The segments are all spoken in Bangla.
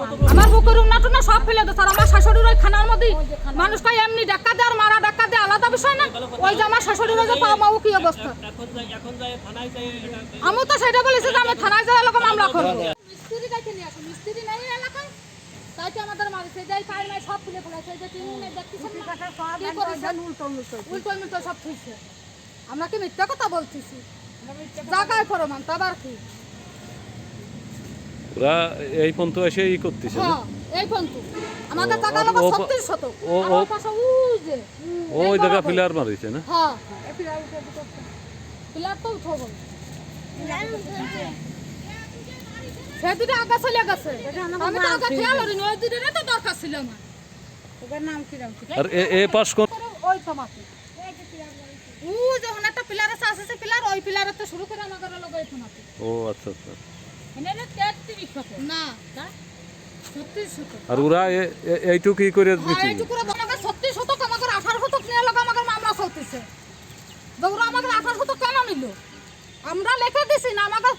আমার বুকের উন্নাটু না সব ফেলে আর আমার শাশুড়ির ওই খানার মধ্যে মানুষ কয় এমনি ডাক্কা দেয় আর মারা ডাক্কা দেয় আলাদা বিষয় না? ওই যে আমার শাশুড়ির ওই যে পাও মাও কি অবস্থা? আমি তো সেটা বলেছি যে আমি থানায় যাই এলাকা মামলা করব। মিস্ত্রি কাছে নিয়ে আসো মিস্ত্রি নাই এলাকায়? তাই তো আমাদের মারিছে যাই পাই নাই সব খুলে ফেলেছে যে নেই দেখতেছেন উল্টো উল্টো উল্টো সব থুইছে আমরা কি মিথ্যা কথা বলতেছি? জায়গায় প্রমাণ তাবার কি? ওরা এই পর্যন্ত এসে ই করতেছে হ্যাঁ এই পন্তু ও- ও- ও- ওই জায়গা বরাবর। মারিছে না? হ্যাঁ। পিলার তো উঠবো সে দুটো আগে চলে গেছে। আমি তো আগে খেয়াল করিনি ওই দুটো তো দরকার ছিল আমার। আর এ এ পাশ কোন? ওই তো মাটি। ও যখন একটা পিলার আছে পিলার ওই পিলারের তো শুরু করে আমাদের মাটি। ও আচ্ছা আচ্ছা। আর ওরা এ- এ- কি করে হ্যাঁ, দিচ্ছে এইটুকু করে আমাকে ছত্রিশ শতক আমাকে আঠারো শতক নিয়ে লোক আমাকে মামলা চলতেছে দৌড়া আমাকে আঠারো শতক কেন নিল? আমরা লিখে দিছি না আমাকে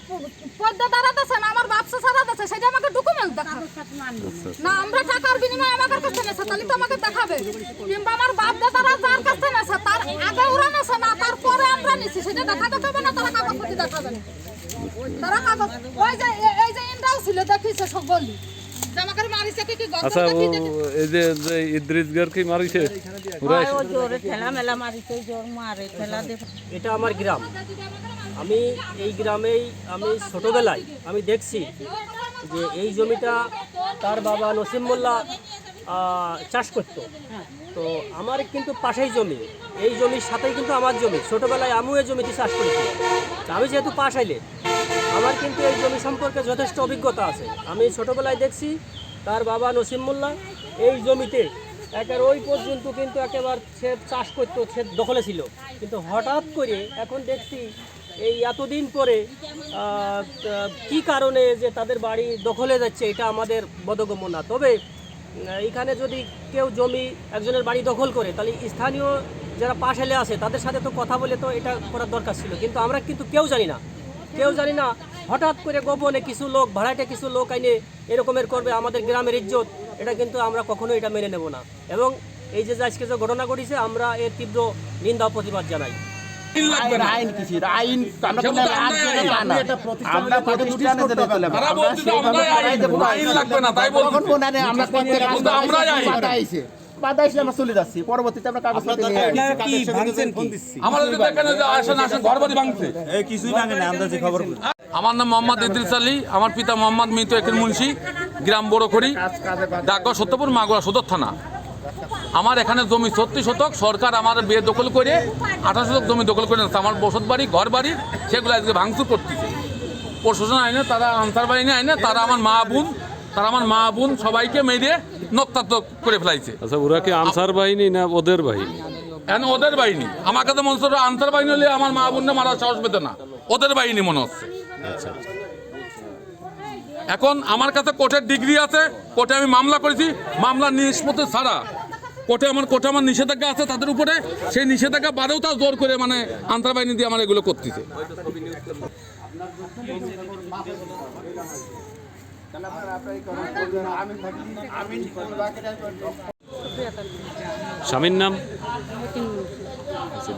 পদ্মা দ্বারা দিছে না আমার বাপসা সারা দিছে সেটা আমাকে ডকুমেন্ট দেখাবে না আমরা টাকার বিনিময়ে আমার কাছে নেছে তাহলে তো আমাকে দেখাবে। কিংবা আমার বাপ দাদারা যার কাছে নেছে তার আগে ওরা নেছে না তারপরে আমরা নিছি সেটা দেখা দেখাবে না তারা কাগজপত্র দেখাবে না তারা কাগজ ওই যে এই যে ইন্দ্রাও ছিল দেখিছে সকলি যে আমাকে মারিছে কি কি গল্প আচ্ছা ও দেখি দেখি এই যে যে ইদ্রিস কি মারিছে? ওরা ও জোরে ঠেলা মেলা মারিছে জোর মারে ঠেলা এটা আমার গ্রাম। আমি এই গ্রামেই আমি ছোটবেলায় আমি দেখছি যে এই জমিটা তার বাবা নসিম মোল্লা চাষ করত। তো আমার কিন্তু পাশেই জমি। এই জমির সাথেই কিন্তু আমার জমি। ছোটবেলায় আমিও এই জমিতে চাষ করেছি। আমি যেহেতু পাশ আইলে, আমার কিন্তু এই জমি সম্পর্কে যথেষ্ট অভিজ্ঞতা আছে। আমি ছোটবেলায় দেখছি তার বাবা নসিম মোল্লা, এই জমিতে একের ওই পর্যন্ত কিন্তু একেবারে সে চাষ করতো সে দখলে ছিল। কিন্তু হঠাৎ করে এখন দেখছি এই এতদিন পরে কি কারণে যে তাদের বাড়ি দখলে যাচ্ছে, এটা আমাদের বোধগম্য না। তবে উম, এইখানে যদি কেউ জমি একজনের বাড়ি দখল করে তাহলে স্থানীয় যারা পাশ এলে আছে তাদের সাথে তো কথা বলে তো এটা করার দরকার ছিল। কিন্তু আমরা কিন্তু কেউ জানি না। কেউ জানি না হঠাৎ করে গোপনে কিছু লোক ভাড়াটে কিছু লোক আইনে এরকমের করবে আমাদের গ্রামের ইজ্জত এটা কিন্তু আমরা কখনো এটা মেনে নেব না। এবং এই যে আজকে যে ঘটনা ঘটিছে আমরা এর তীব্র নিন্দা প্রতিবাদ জানাই। আইন কিছু আইন প্রতিষ্ঠানে যেতে চলে। বাধা চলে যাচ্ছি। পরবর্তীতে আমার নাম মোহাম্মদ ইদ্রিস আলী আমার পিতা মোহাম্মদ মিতু একের মুন্সি গ্রাম বড়খড়ি ডাকঘর সত্যপুর মাগুরা সদর থানা। আমার এখানে জমি সত্যি শতক সরকার আমার বিয়ে দখল করে আঠারো শতক জমি দখল করে আমার বসত বাড়ি ঘর বাড়ি সেগুলো আজকে ভাঙচুর করতেছে। প্রশাসন আইনে তারা আনসার বাহিনী আইনে তারা আমার মা বোন তারা আমার মা বোন সবাইকে মেরে নক্তাত্ম করে ফেলাইছে। আচ্ছা ওরা কি আনসার বাহিনী না ওদের বাহিনী? এখন ওদের বাহিনী। আমার কাছে মনে হচ্ছে আনসার বাহিনী হলে আমার মা বোনরা মারা সাহস পেত না। ওদের বাহিনী মনে হচ্ছে। এখন আমার কাছে কোর্টের ডিগ্রি আছে কোর্টে আমি মামলা করেছি মামলা নিষ্পত্তি ছাড়া। কোর্টে আমার কোর্টে আমার নিষেধাজ্ঞা আছে তাদের উপরে সেই নিষেধাজ্ঞা বাদেও তা জোর করে মানে আনসার বাহিনী দিয়ে আমার এগুলো করতেছে। স্বামীর নাম?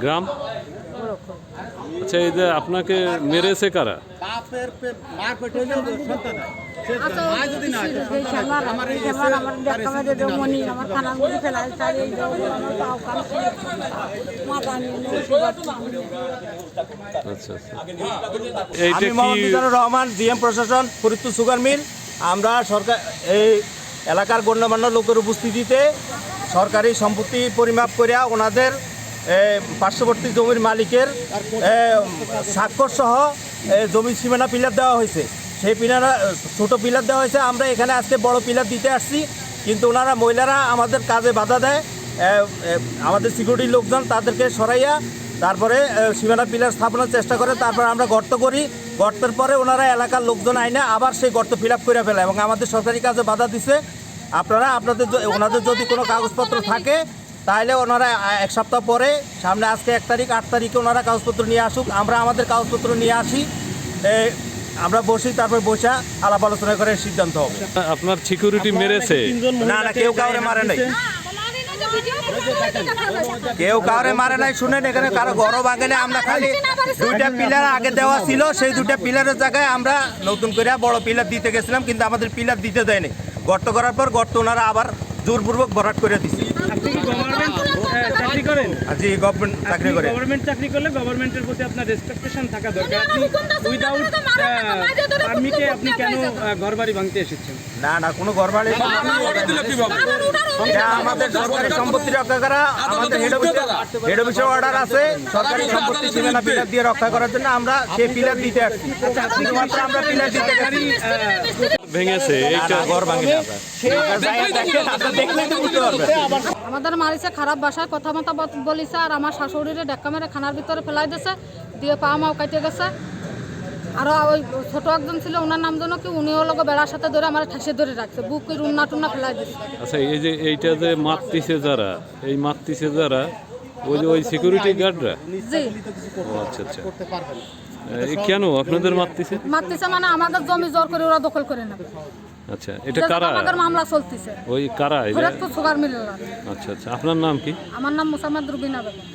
গ্রাম? আচ্ছা এই যে আপনাকে মেরেছে কারা? আমি মোহাম্মদ রহমান জিএম প্রশাসন ফরিদপুর সুগার মিল। আমরা সরকার এই এলাকার গণ্যমান্য লোকের উপস্থিতিতে সরকারি সম্পত্তি পরিমাপ করিয়া ওনাদের পার্শ্ববর্তী জমির মালিকের স্বাক্ষর সহ সীমানা পিলার দেওয়া হয়েছে। সেই পিলার, ছোটো পিলার দেওয়া হয়েছে। আমরা এখানে আজকে বড় পিলার দিতে আসছি। কিন্তু ওনারা, মহিলারা আমাদের কাজে বাধা দেয়। আমাদের সিকিউরিটির লোকজন তাদেরকে সরাইয়া তারপরে সীমানা পিলার স্থাপনের চেষ্টা করে। তারপর আমরা গর্ত করি। গর্তের পরে ওনারা এলাকার লোকজন আইনে আবার সেই গর্ত ফিল আপ করে ফেলে এবং আমাদের সরকারি কাজে বাধা দিছে। আপনারা, আপনাদের ওনাদের যদি কোনো কাগজপত্র থাকে তাহলে ওনারা এক সপ্তাহ পরে সামনে আজকে এক তারিখ আট তারিখে ওনারা কাগজপত্র নিয়ে আসুক। আমরা আমাদের কাগজপত্র নিয়ে আসি আমরা বসি তারপর বসা আলাপ আলোচনা করে সিদ্ধান্ত হবে। আপনার সিকিউরিটি মেরেছে? না না কেউ কাউরে মারে নাই। কেউ কাউরে মারে নাই শুনেন এখানে কারও ঘরও ভাঙে নাই আমরা খালি দুইটা পিলার আগে দেওয়া ছিল সেই দুইটা পিলারের জায়গায় আমরা নতুন করে বড় পিলার দিতে গেছিলাম কিন্তু আমাদের পিলার দিতে দেয়নি। গর্ত করার পর গর্ত ওনারা আবার জোরপূর্বক ভরাট করে দিচ্ছে আপনি কি গভর্নমেন্ট চাকরি করেন আর জি গভর্নমেন্ট চাকরি করে গভর্নমেন্ট চাকরি করলে গভর্নমেন্টের প্রতি আপনার রেসপেকটেশন থাকা দরকার আপনি উইদাউট কেন পাইছো। ঘর বাড়ি ভাঙতে এসেছেন না না কোনো ঘর বাড়ি এটা আমাদের সরকারি সম্পত্তি রক্ষা করা আমাদের হেড হেড অর্ডার আছে সরকারি সম্পত্তি সীমানা পিলার দিয়ে রক্ষা করার জন্য আমরা সেই পিলার দিতে আসছি আমরা পিলার দিতে গেছি ভেঙেছে এইটা ঘর ভাঙি পারবেন আমাদের মারিছে খারাপ ভাষায় কথা মতো বলিছে আর আমার শাশুড়িরে ডেক্কা মেরে খানার ভিতরে ফেলাই দিয়েছে দিয়ে পা মাও কাটে গেছে। আরও ওই ছোট একজন ছিল ওনার নাম যেন কি উনিও লোক বেড়ার সাথে ধরে আমার ঠাসে ধরে রাখছে বুকের উন্না টুন্না ফেলাই দিচ্ছে আচ্ছা এই যে এইটা যে মারতিছে যারা এই মারতিছে যারা ওই যে ওই সিকিউরিটি গার্ডরা জি। আচ্ছা আচ্ছা। এই কেন? আপনাদের মারতেছে? মারতেছে মানে আমাদের জমি জোর করে ওরা দখল করে নেবে। আচ্ছা এটা কারা? আমাদের মামলা চলতেছে। ওই কারা? এটা তো সুগার মিল আচ্ছা আচ্ছা আপনার নাম কি? আমার নাম মুসাম্মদ রুবিনা বেগম।